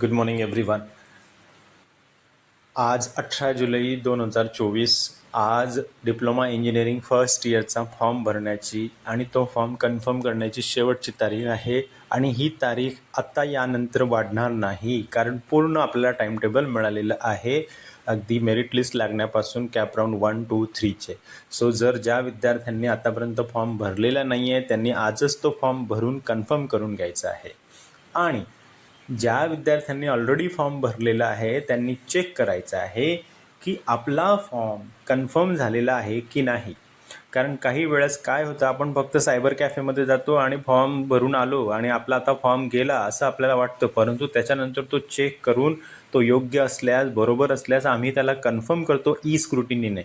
Good morning everyone आज अठरा जुलै दोन हजार चोवीस. आज डिप्लोमा इंजिनिअरिंग फर्स्ट इयरचा फॉर्म भरण्याची आणि तो फॉर्म कन्फर्म करण्याची शेवटची तारीख आहे आणि ही तारीख आत्ता यानंतर वाढणार नाही कारण पूर्ण आपल्याला टाईमटेबल मिळालेलं आहे. अगदी मेरिट लिस्ट लागण्यापासून कॅप राऊंड वन टू थ्रीचे सो जर ज्या विद्यार्थ्यांनी आतापर्यंत फॉर्म भरलेला नाही आहे त्यांनी आजच तो फॉर्म भरून कन्फर्म करून घ्यायचा आहे. आणि ज्या विद्यार्थ्यांनी ऑलरेडी फॉर्म भरलेला आहे त्यांनी चेक करायचं आहे की आपला फॉर्म कन्फर्म झालेला आहे की नाही. कारण काही वेळेस काय होतं आपण फक्त सायबर कॅफेमध्ये जातो आणि फॉर्म भरून आलो आणि आपला आता फॉर्म गेला असं आपल्याला वाटतं परंतु त्याच्यानंतर तो चेक करून तो योग्य असल्यास बरोबर असल्यास आम्ही त्याला कन्फर्म करतो e ई स्क्रुटिनीने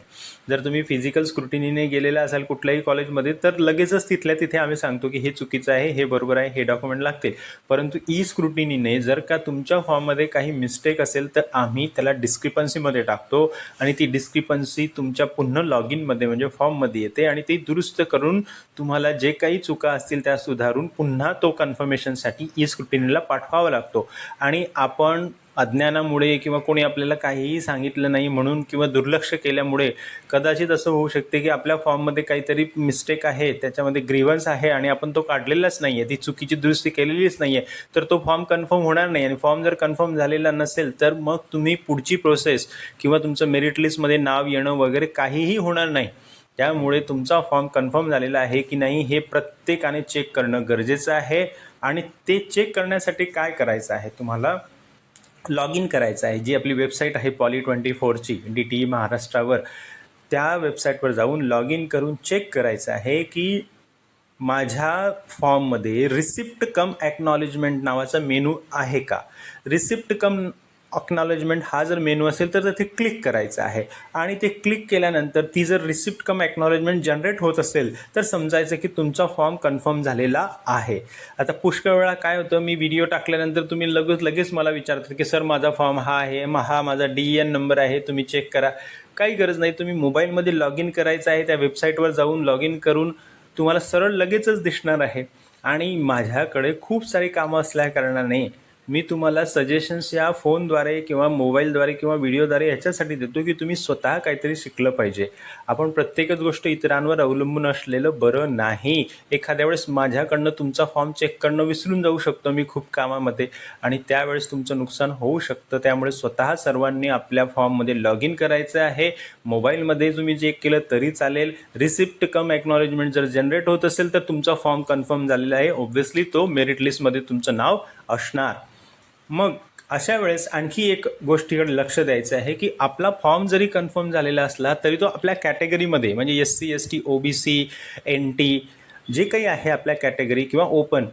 जर तुम्ही फिजिकल स्क्रुटिनीने गेलेला असाल कुठल्याही कॉलेजमध्ये तर लगेचच तिथल्या तिथे आम्ही सांगतो की हे चुकीचं आहे हे बरोबर आहे हे डॉक्युमेंट लागतील. परंतु e ई स्क्रुटिनीने जर का तुमच्या फॉर्ममध्ये काही मिस्टेक असेल तर आम्ही त्याला डिस्क्रिपन्सीमध्ये टाकतो आणि ती डिस्क्रिपन्सी तुमच्या पुन्हा लॉग इनमध्ये म्हणजे फॉर्ममध्ये येते आणि ती दुरुस्त करून तुम्हाला जे काही चुका असतील त्या सुधारून पुन्हा तो कन्फर्मेशनसाठी ई स्क्रुटिनीला पाठवावा लागतो. आणि आपण अज्ञानामुळे किंवा कोणी आपल्याला काहीही सांगितलं नाही म्हणून किंवा दुर्लक्ष केल्यामुळे कदाचित असं होऊ शकते की आपल्या फॉर्ममध्ये काहीतरी मिस्टेक आहे त्याच्यामध्ये ग्रीवन्स आहे आणि आपण तो काढलेलाच नाही आहे ती चुकीची दुरुस्ती केलेलीच नाही आहे तर तो फॉर्म कन्फर्म होणार नाही आणि फॉर्म जर कन्फर्म झालेला नसेल तर मग तुम्ही पुढची प्रोसेस किंवा तुमचं मेरिट लिस्टमध्ये नाव येणं वगैरे काहीही होणार नाही. त्यामुळे तुमचा फॉर्म कन्फर्म झालेला आहे की नाही हे प्रत्येकाने चेक करणं गरजेचं आहे. आणि ते चेक करण्यासाठी काय करायचं आहे तुम्हाला? लॉग इन करायचं आहे जी आपली वेबसाईट आहे पॉली ट्वेंटी फोरची डी टी ई महाराष्ट्रावर त्या वेबसाईटवर जाऊन लॉग इन करून चेक करायचं आहे की माझ्या फॉर्ममध्ये रिसिप्ट कम ॲक्नॉलेजमेंट नावाचा मेनू आहे का? रिसिप्ट कम अक्नॉलेजमेंट हा जर मेनू असेल तर तिथे क्लिक करायचं आहे. आणि ते क्लिक केल्यानंतर ती जर रिसिप्ट कम ॲक्नॉलेजमेंट जनरेट होत असेल तर समजायचं की तुमचा फॉर्म कन्फर्म झालेला आहे. आता पुष्कळ वेळा काय होतं मी व्हिडिओ टाकल्यानंतर तुम्ही लगेच लगेच मला विचारतात की सर माझा फॉर्म हा आहे मग हा माझा डी एन नंबर आहे तुम्ही चेक करा. काही गरज नाही तुम्ही मोबाईलमध्ये लॉग इन करायचं आहे त्या वेबसाईटवर जाऊन लॉग इन करून तुम्हाला सरळ लगेचच दिसणार आहे. आणि माझ्याकडे खूप सारी कामं असल्या कारणाने मी तुम्हाला सजेशन्स या फोनद्वारे किंवा मोबाईलद्वारे किंवा व्हिडिओद्वारे ह्याच्यासाठी देतो की तुम्ही स्वतः काहीतरी शिकलं पाहिजे. आपण प्रत्येकच गोष्ट इतरांवर अवलंबून असलेलं बरं नाही. एखाद्या वेळेस माझ्याकडनं तुमचा फॉर्म चेक करणं विसरून जाऊ शकतो मी खूप कामामध्ये आणि त्यावेळेस तुमचं नुकसान होऊ शकतं. त्यामुळे स्वतः सर्वांनी आपल्या फॉर्ममध्ये लॉग इन करायचं आहे. मोबाईलमध्ये तुम्ही चेक केलं तरी चालेल. रिसिप्ट कम ॲक्नॉलेजमेंट जर जनरेट होत असेल तर तुमचा फॉर्म कन्फर्म झालेला आहे. ऑब्व्हियसली तो मेरिट लिस्टमध्ये तुमचं नाव असणार. मग अशा वेळेस आणखी एक गोष्टीकडे लक्ष द्यायचं आहे की आपला फॉर्म जरी कन्फर्म झालेला असला तरी तो आपल्या कॅटेगरीमध्ये म्हणजे S C S T O B C N T जे काही आहे आपल्या कॅटेगरी किंवा open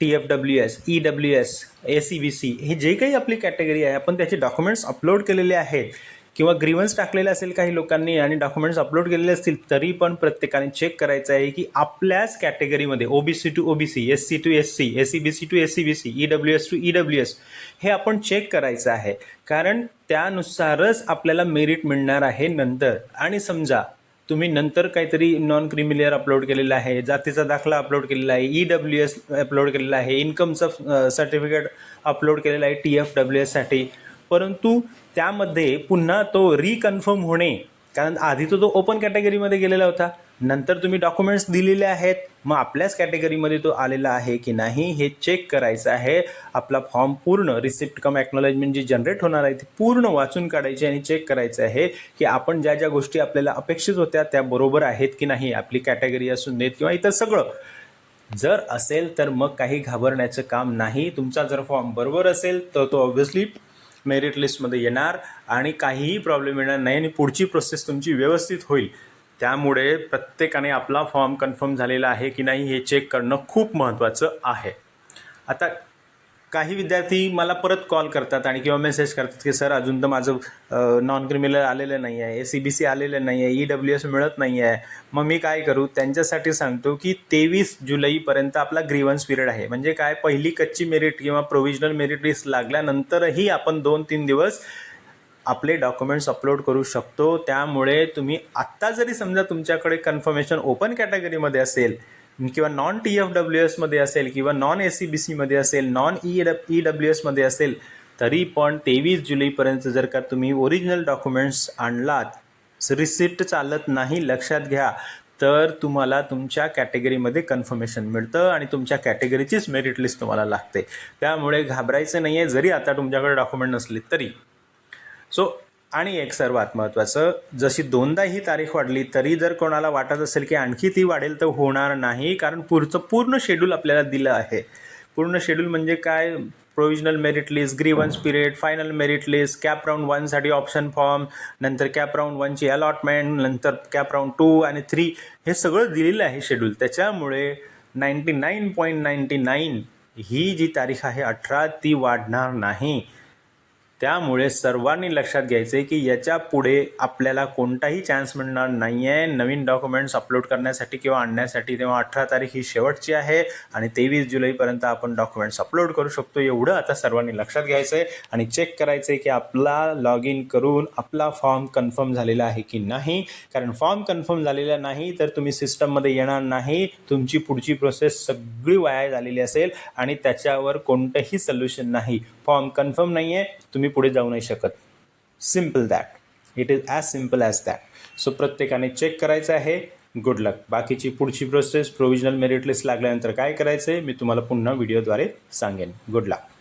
T F W S E W S A C B C हे जे काही आपली कॅटेगरी आहे आपण त्याचे डॉक्युमेंट्स अपलोड केलेले आहेत किंवा ग्रीवन्स टाकलेले असेल काही लोकांनी आणि डॉक्युमेंट्स अपलोड केलेले असतील तरी पण प्रत्येकाने चेक करायचं आहे की आपल्याच कॅटेगरीमध्ये O B C to O B C S C to S C S C B C to S C B C E W S to E W S हे आपण चेक करायचं आहे. कारण त्यानुसारच आपल्याला मेरिट मिळणार आहे नंतर. आणि समजा तुम्ही नंतर काहीतरी नॉन क्रिमिलियर अपलोड केलेला आहे जातीचा दाखला अपलोड केलेला आहे ई डब्ल्यू एस अपलोड केलेला आहे इन्कमचं सर्टिफिकेट अपलोड केलेलं आहे टी एफ डब्ल्यू एससाठी परंतु त्यामध्ये पुन्हा तो रिकन्फर्म होणे कारण आधी तो तो ओपन कॅटेगरीमध्ये गेलेला होता. नंतर तुम्ही डॉक्युमेंट्स दिलेले आहेत. मग आपल्याच कॅटेगरीमध्ये तो आलेला आहे की नाही हे चेक करायचं आहे. आपला फॉर्म पूर्ण रिसिप्ट कम ॲक्नॉलेजमेंट जी जनरेट होणार आहे ती पूर्ण वाचून काढायची आणि चेक करायचं आहे की आपण ज्या ज्या गोष्टी आपल्याला अपेक्षित होत्या त्या बरोबर आहेत की नाही आपली कॅटेगरी असून देत किंवा इतर सगळं. जर असेल तर मग काही घाबरण्याचं काम नाही. तुमचा जर फॉर्म बरोबर असेल तर तो ऑब्व्हियसली मेरिट लिस्टमध्ये येणार आणि काहीही प्रॉब्लेम येणार नाही आणि पुढची प्रोसेस तुमची व्यवस्थित होईल. त्यामुळे प्रत्येकाने आपला फॉर्म कन्फर्म झालेला आहे की नाही हे चेक करणं खूप महत्त्वाचं आहे. आता काही विद्यार्थी मला परत कॉल करतात आणि किंवा मेसेज करतात की सर अजून तर माझं नॉन क्रिमिनल आलेलं नाही आहे ए सी बी सी आलेलं नाही आहे ई डब्ल्यू एस मिळत नाही आहे मग मी काय करू? त्यांच्यासाठी सांगतो की तेवीस जुलैपर्यंत आपला ग्रीवन्स पिरियड आहे. म्हणजे काय? पहिली कच्ची मेरिट किंवा प्रोव्हिजनल मेरिट लिस्ट लागल्यानंतरही आपण दोन तीन दिवस आपले डॉक्युमेंट्स अपलोड करू शकतो. त्यामुळे तुम्ही आत्ता जरी समजा तुमच्याकडे कन्फर्मेशन ओपन कॅटेगरीमध्ये असेल किंवा नॉन टी एफ डब्ल्यू एसमध्ये असेल किंवा नॉन ए सी बी सीमध्ये असेल नॉन ई ई डब्ल्यू एसमध्ये असेल तरी पण तेवीस जुलैपर्यंत जर का तुम्ही ओरिजिनल डॉक्युमेंट्स आणलात रिसिप्ट चालत नाही लक्षात घ्या तर तुम्हाला तुमच्या कॅटेगरीमध्ये कन्फर्मेशन मिळतं आणि तुमच्या कॅटेगरीचीच मेरिट लिस्ट तुम्हाला लागते. त्यामुळे घाबरायचं नाही आहे जरी आता तुमच्याकडे डॉक्युमेंट नसले तरी. सो आणि एक सर्वात महत्त्वाचं जशी दोनदा ही तारीख वाढली तरी जर कोणाला वाटत असेल की आणखी ती वाढेल तर होणार नाही कारण पुढचं पूर्ण शेड्यूल आपल्याला दिलं आहे. पूर्ण शेड्यूल म्हणजे काय? Provisional merit list grievance period final merit list cap round वनसाठी option form नंतर कॅप राऊंड वनची अलॉटमेंट नंतर कॅप राऊंड टू आणि थ्री हे सगळं दिलेलं आहे शेड्यूल त्याच्यामुळे ninety nine point ninety nine ही जी तारीख आहे अठरा ती वाढणार नाही. त्यामुळे सर्वांनी लक्षात घ्यायचं आहे की याच्यापुढे आपल्याला कोणताही चान्स मिळणार नाही आहे नवीन डॉक्युमेंट्स अपलोड करण्यासाठी किंवा आणण्यासाठी तेव्हा अठरा तारीख ही शेवटची आहे आणि तेवीस जुलैपर्यंत आपण डॉक्युमेंट्स अपलोड करू शकतो. एवढं आता सर्वांनी लक्षात घ्यायचं आहे आणि चेक करायचं आहे की आपला लॉग इन करून आपला फॉर्म कन्फर्म झालेला आहे की नाही. कारण फॉर्म कन्फर्म झालेला नाही तर तुम्ही सिस्टममध्ये येणार नाही. तुमची पुढची प्रोसेस सगळी वाया झालेली असेल आणि त्याच्यावर कोणतंही सोल्युशन नाही. फॉर्म कन्फर्म नाही आहे तुम्ही पुढे जाऊ नाही शकत. Simple that it is as simple as that so प्रत्येकाने चेक करायचं आहे. गुड लक बाकीची पुढची प्रोसेस प्रोविजनल मेरिट लिस्ट लागल्यानंतर काय करायचं आहे मी तुम्हाला पुन्हा व्हिडिओद्वारे सांगेन. गुड लक